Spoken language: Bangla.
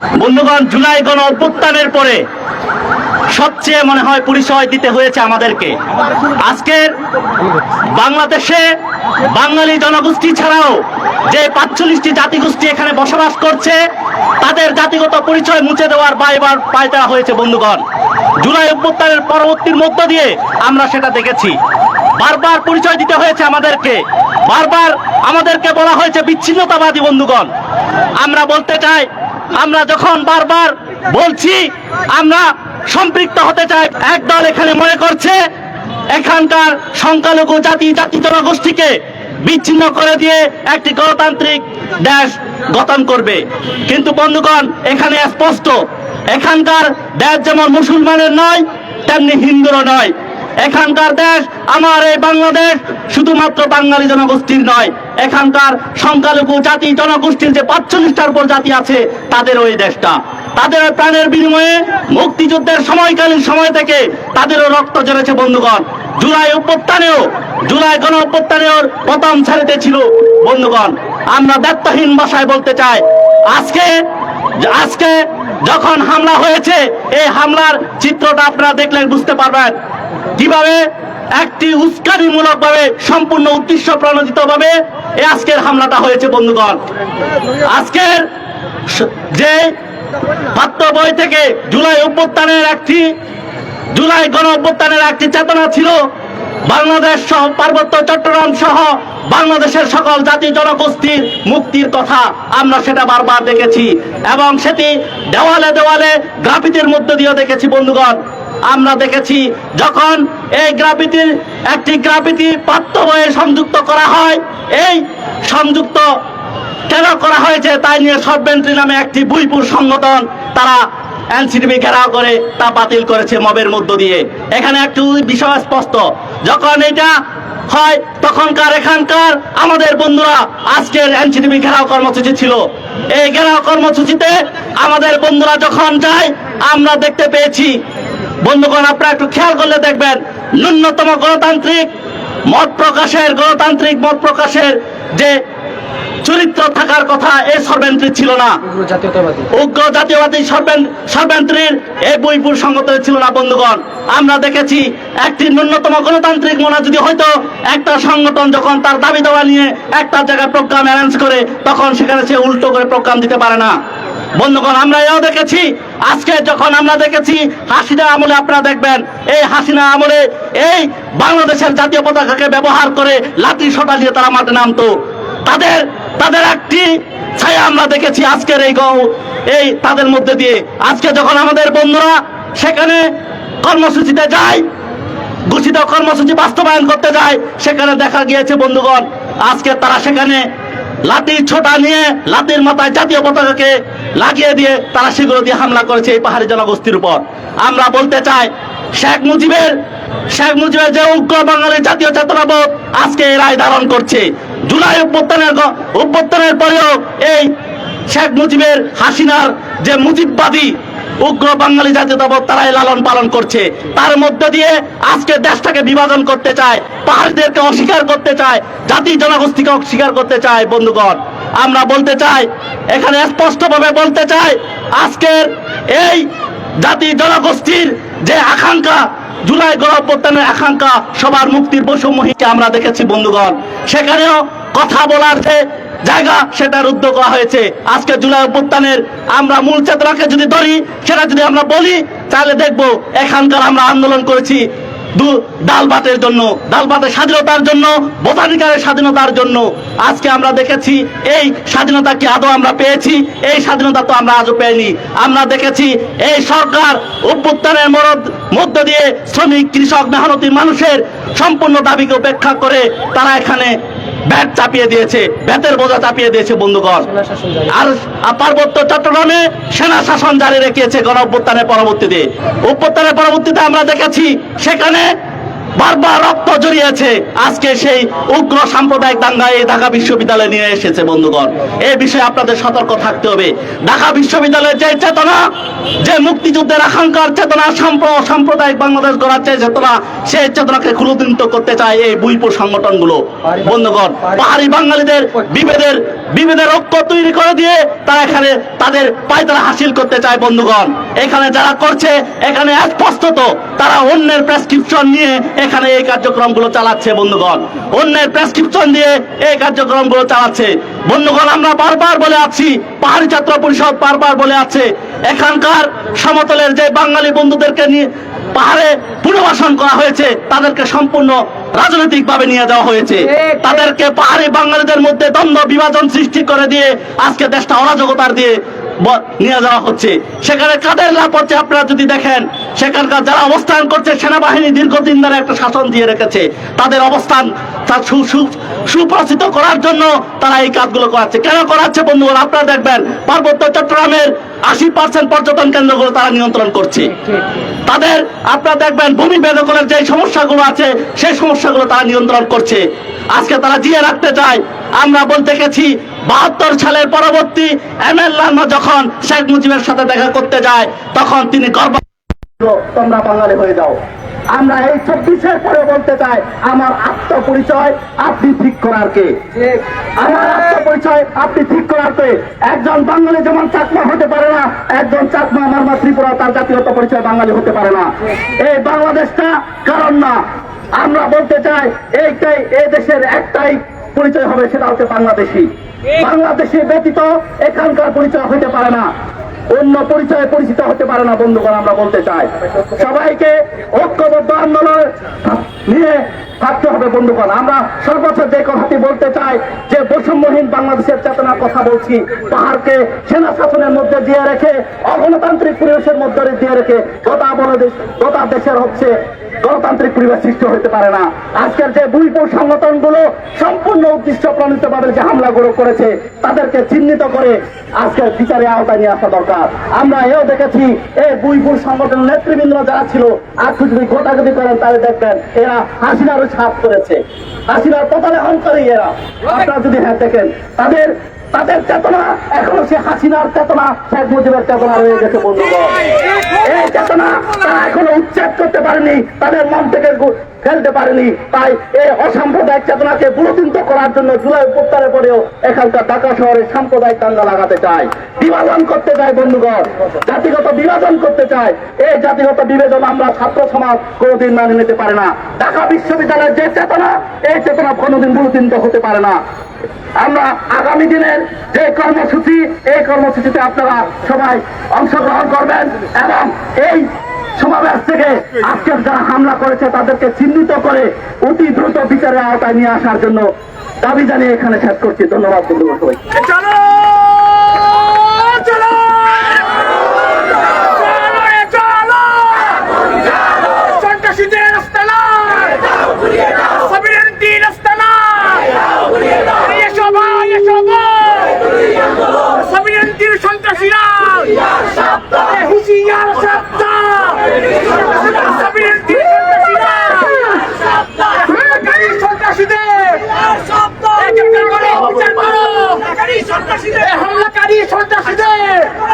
বন্ধুগণ, জুলাই গণ অভ্যুত্থানের পরে সবচেয়ে মনে হয় পরিচয় দিতে হয়েছে আমাদেরকে। আজকের বাংলাদেশে বাঙালি জনগোষ্ঠী ছাড়াও যে পাঁচচল্লিশটি জাতিগোষ্ঠী এখানে বসবাস করছে, তাদের জাতিগত পরিচয় মুছে দেওয়ার বাইবার পায় দেওয়া হয়েছে, বন্ধুগণ। জুলাই অভ্যুত্থানের পরবর্তীর মধ্য দিয়ে আমরা সেটা দেখেছি। বারবার পরিচয় দিতে হয়েছে আমাদেরকে। বারবার আমাদেরকে বলা হয়েছে বিচ্ছিন্নতাবাদী বন্ধুগণ। আমরা বলতে চাই আমরা যখন বারবার বলছি, আমরা সম্পৃক্ত হতে চাই। একদল এখানে মনে করছে, এখানকার সংখ্যালঘু জাতি জাতি জনগোষ্ঠীকে বিচ্ছিন্ন করে দিয়ে একটি গণতান্ত্রিক দেশ গঠন করবে। কিন্তু বন্ধুগণ, এখানে স্পষ্ট, এখানকার দেশ যেমন মুসলমানের নয়, তেমনি হিন্দুরও নয়। এখানকার দেশ আমার এই বাংলাদেশ শুধুমাত্র বাঙালি জনগোষ্ঠীর নয়। এখানকার সংখ্যালঘু জাতি জনগোষ্ঠীর যে পাঁচচল্লিশটার উপর জাতি আছে, তাদের ওই দেশটা। তাদের প্রাণের বিনিময়ে মুক্তিযুদ্ধের সময়কালীন সময় থেকে তাদেরও রক্ত ঝরেছে বন্ধুগণ। জুলাই অভ্যুত্থানেও, জুলাই গণ অভ্যুত্থানেও প্রথম ছাড়িতে ছিল বন্ধুগণ। আমরা দায়িত্বহীন ভাষায় বলতে চাই, আজকে আজকে যখন হামলা হয়েছে, এই হামলার চিত্রটা আপনারা দেখলেন, বুঝতে পারবেন। কীভাবে একটি উস্কানিমূলক ভাবে সম্পূর্ণ উদ্দেশ্য প্রণোদিত ভাবে এই আজকের হামলাটা হয়েছে, বন্ধুগণ। আজকের যে পাঠ্য বই থেকে জুলাই অভ্যুত্থানের একটি, জুলাই গণ অভ্যুত্থানের একটি চেতনা ছিল, বাংলাদেশ সহ পার্বত্য চট্টগ্রাম সহ বাংলাদেশের সকল জাতি জনগোষ্ঠীর মুক্তির কথা আমরা সেটা বারবার দেখেছি এবং সেটি দেওয়ালে দেওয়ালে গ্রাফিতির মধ্য দিয়েও দেখেছি, বন্ধুগণ। আমরা দেখেছি যখন এই গ্রাফিতির, একটি গ্রাফিতি পাঠ্য সংযুক্ত করা হয়, এই সংযুক্ত কেন করা হয়েছে তাই নিয়ে সরবেন্ট্রি নামে একটি বুইপুর সংগঠন তারা এনসিটিভি ঘেরাও করে তা বাতিল করেছে মবের মধ্য দিয়ে। এখানে একটু বিষয় স্পষ্ট, যখন এটা হয়, তখনকার এখানকার আমাদের বন্ধুরা আজকের এনসিটিভি ঘেরাও কর্মসূচি ছিল। এই ঘেরাও কর্মসূচিতে আমাদের বন্ধুরা যখন যায়, আমরা দেখতে পেয়েছি বন্ধুগণ আপনারা একটু খেয়াল করলে দেখবেন ন্যূনতম গণতান্ত্রিক মত প্রকাশের গণতান্ত্রিক মত প্রকাশের যে চরিত্র থাকার কথা এই সর্বেন্ত্রী ছিল না। উগ্র জাতীয়বাদী সর্বেন সর্বেন্ত্রীর এই বইপুর সংগঠন ছিল না বন্ধুগণ। আমরা দেখেছি একটি ন্যূনতম গণতান্ত্রিক মনে যদি হয়তো একটা সংগঠন যখন তার দাবি দেওয়া নিয়ে একটা জায়গায় প্রোগ্রাম অ্যারেঞ্জ করে তখন সেখানে সে উল্টো করে প্রোগ্রাম দিতে পারে না। বন্ধুগণ আমরা এও দেখেছি। আজকে যখন আমরা দেখেছি হাসিনা আমলে, আপনারা দেখবেন, এই হাসিনা আমলে এই বাংলাদেশের জাতীয় পতাকাকে ব্যবহার করে লাঠি সোটা দিয়ে তারা মাঠে নামতো। তাদের তাদের একটি ছায়া আমরা দেখেছি আজকের এই গৌ, এই তাদের মধ্যে দিয়ে। আজকে যখন আমাদের বন্ধুরা সেখানে কর্মসূচিতে যায়, ঘোষিত কর্মসূচি বাস্তবায়ন করতে যায়, সেখানে দেখা গিয়েছে, বন্ধুগণ, আজকে তারা সেখানে লাঠি ছোটা নিয়ে লাঠির মাথায় জাতীয় পতাকাকে লাগিয়ে দিয়ে তারা সেগুলো দিয়ে হামলা করেছে এই পাহাড়ি জনগোষ্ঠীর উপর। আমরা বলতে চাই, শেখ মুজিবের শেখ মুজিবের যে উগ্র বাঙালি জাতীয় চেতনাবোধ আজকে এই রায় ধারণ করছে। জুলাই অভ্যুত্থানের অভ্যুত্থানের পরেও এই শেখ মুজিবের হাসিনার যে মুজিববাদী উগ্র বাঙালি জাতীয়তাবোধ তারাই লালন পালন করছে। তার মধ্য দিয়ে আজকে দেশটাকে বিভাজন করতে চায়, পাহাড়িদেরকে অস্বীকার করতে চায় জাতি জনগোষ্ঠীকে অস্বীকার করতে চায়, বন্ধুগণ। আমরা বলতে চাই, এখানে স্পষ্টভাবে বলতে চাই, আজকের এই জাতি জনগোষ্ঠীর যে আকাঙ্ক্ষা, জুলাই গণঅভ্যুত্থানের আকাঙ্ক্ষা সবার মুক্তির বৈষম্যহীনকে আমরা দেখেছি, বন্ধুগণ। সেখানেও কথা বলার যে জায়গা সেটা রুদ্ধ করা হয়েছে। আজকে জুলাই অভ্যুত্থানের আমরা মূল চেতনাকে যদি ধরি, সেটা যদি আমরা বলি, তাহলে দেখব এখানকার আমরা আন্দোলন করেছি দু ডাল ভাতের জন্য ডাল ভাতের স্বাধীনতার জন্য ভোটাধিকারের স্বাধীনতার জন্য। আজকে আমরা দেখেছি এই স্বাধীনতা কি আদৌ আমরা পেয়েছি? এই স্বাধীনতা তো আমরা আজও পেইনি। আমরা দেখেছি এই সরকার অভ্যুত্থানের মরদ, মধ্য দিয়ে শ্রমিক, কৃষক, মেহনতি মানুষের সম্পূর্ণ দাবিকে উপেক্ষা করে তারা এখানে ব্যাট চাপিয়ে দিয়েছে ব্যাটের বোঝা চাপিয়ে দিয়েছে বন্ধুগণ। আর পার্বত্য চট্টগ্রামে সেনা শাসন জারি রেখেছে গণ অভ্যুত্থানের পরবর্তীতে। অভ্যুত্থানের পরবর্তীতে আমরা দেখেছি, সেখানে বারবার রক্ত জড়িয়েছে। আজকে সেই উগ্র সাম্প্রদায়িক দাঙ্গায় এই ঢাকা বিশ্ববিদ্যালয়ে নিয়ে এসেছে বন্ধুগণ। এই বিষয়ে আপনাদের সতর্ক থাকতে হবে। ঢাকা বিশ্ববিদ্যালয়ের যে চেতনা, যে মুক্তিযুদ্ধের আকাঙ্ক্ষার চেতনা, সাম্প্র- সাম্প্রদায়িক বাংলাদেশ গড়ার যে চেতনা, সেই চেতনাকে ক্ষুদ্রিত করতে চায় এই বুইপুর সংগঠনগুলো। বন্ধুগণ, পাহাড়ি বাঙালিদের বিভেদের বিভেদের ঐক্য তৈরি করে দিয়ে তারা এখানে তাদের পায়তারা হাসিল করতে চায় বন্ধুগণ। এখানে যারা করছে, এখানে স্পষ্টত তারা অন্যের প্রেসক্রিপশন নিয়ে এখানে এই কার্যক্রমগুলো চালাচ্ছে বন্ধুগণ। অন্যের প্রেসক্রিপশন দিয়ে এই কার্যক্রমগুলো চালাচ্ছে। বন্ধুগণ, আমরা বারবার বলে আছি, পাহাড়ি ছাত্র পরিষদ বারবার বলে আছে, এখানকার সমতলের যে বাঙালি বন্ধুদেরকে নিয়ে পাহাড়ে পুনর্বাসন করা হয়েছে, তাদেরকে সম্পূর্ণ রাজনৈতিকভাবে নিয়ে যাওয়া হয়েছে। তাদেরকে পাহাড়ি বাঙালিদের মধ্যে দ্বন্দ্ব বিভাজন সৃষ্টি করে দিয়ে আজকে দেশটা অরাজকতার দিয়ে নিয়ে যাওয়া হচ্ছে। সেখানে কাদের লাভ হচ্ছে আপনারা যদি দেখেন সেখানকার যারা অবস্থান করছে সেনাবাহিনী দীর্ঘদিন ধরে একটা শাসন দিয়ে রেখেছে। তাদের অবস্থান তার সু- সু- সুপ্রচিত করার জন্য তারা এই কাজগুলো করাচ্ছে। কেন করাচ্ছে বন্ধুগণ আপনারা দেখবেন পার্বত্য চট্টগ্রামের আশি পার্সেন্ট পর্যটন কেন্দ্রগুলো তারা নিয়ন্ত্রণ করছে। তাদের আপনারা দেখবেন ভূমি বেদখলের যে সমস্যাগুলো আছে সেই সমস্যাগুলো তারা নিয়ন্ত্রণ করছে। আজকে তারা জিয়ে রাখতে চায়। আমরা বলতে গেছি বাহাত্তর সালের পরবর্তী এম এল যখন শেখ মুজিবের সাথে দেখা করতে যায় তখন তিনি গর্ব তোমরা বাঙালি হয়ে যাও। আমরা এই চব্বিশের পরে বলতে চাই, আমার আত্মপরিচয় আপনি ঠিক করার কে? আমার আত্মপরিচয় আপনি ঠিক করার কে? একজন বাঙালি যেমন চাকমা হতে পারে না, একজন চাকমা আমার মা ত্রিপুরা, তার জাতীয়ত পরিচয় বাঙালি হতে পারে না। এই বাংলাদেশটা কারণ না। আমরা বলতে চাই, এইটাই এই দেশের একটাই পরিচয় হবে, সেটা হচ্ছে বাংলাদেশি। বাংলাদেশি ব্যতীত এখানকার পরিচয় হতে পারে না। অন্য পরিচয়ে পরিচিত হতে পারে না বন্ধুগণ আমরা বলতে চাই। সবাইকে ঐক্যবদ্ধ আন্দোলন নিয়ে থাকতে হবে বন্ধুগণ। আমরা সর্বোচ্চ যে কথাটি বলতে চাই, যে বৈষম্যহীন বাংলাদেশের চেতনার কথা বলছি, পাহাড়কে সেনা শাসনের মধ্যে দিয়ে রেখে, অগণতান্ত্রিক পরিবেশের মধ্যে দিয়ে রেখে, গোটা বনদেশ, গোটা দেশের হচ্ছে গণতান্ত্রিক পরিবেশ সৃষ্টি হতে পারে না। আজকের যে বুইপুর সংগঠনগুলো সম্পূর্ণ উদ্দেশ্য প্রণীত ভাবে যে হামলাগুলো করেছে, তাদেরকে চিহ্নিত করে আজকের বিচারে আওতায় নিয়ে আসা দরকার। আমরা এও দেখেছি, এই বুইপুর সংগঠনের নেতৃবৃন্দ যারা ছিল আজকে যদি ঘোটাঘুটি করেন তাহলে দেখবেন, এরা হাসিনারও ছাপ করেছে হাসিনার পতনে অন্তরে এরা। আপনারা যদি হ্যাঁ দেখেন, তাদের তাদের চেতনা, এখনও সে হাসিনার চেতনা, শেখ মুজিবের চেতনা রয়ে গেছে, বন্ধুগণ। এই চেতনা তারা এখনও উচ্ছেদ করতে পারেনি, তাদের মন থেকে ফেলতে পারেনি। তাই এই অসাম্প্রদায়িক চেতনাকে বুলচিন্ত করার জন্য জুলাই উপত্তরে পরেও এখানকার ঢাকা শহরে সাম্প্রদায়িক দাঙ্গা লাগাতে চায়। বিভাজন করতে চায় বন্ধুগণ, জাতিগত বিভাজন করতে চায়। এই জাতিগত বিভাজন আমরা ছাত্র সমাজ কোনোদিন মানি নিতে পারে না। ঢাকা বিশ্ববিদ্যালয়ের যে চেতনা, এই চেতনা কোনোদিন বুলচিন্ত হতে পারে না। আমরা আগামী দিনের যে কর্মসূচি, এই কর্মসূচিতে আপনারা সবাই অংশগ্রহণ করবেন এবং এই সমাবেশ থেকে আজকের যারা হামলা করেছে, তাদেরকে চিহ্নিত করে অতি দ্রুত বিচারের আওতায় নিয়ে আসার জন্য দাবি জানিয়ে এখানে শেষ করছি। ধন্যবাদ বন্ধুগণ সবাই সন্ত্রাসীদের। হামলাকারী সন্ত্রাসীদের।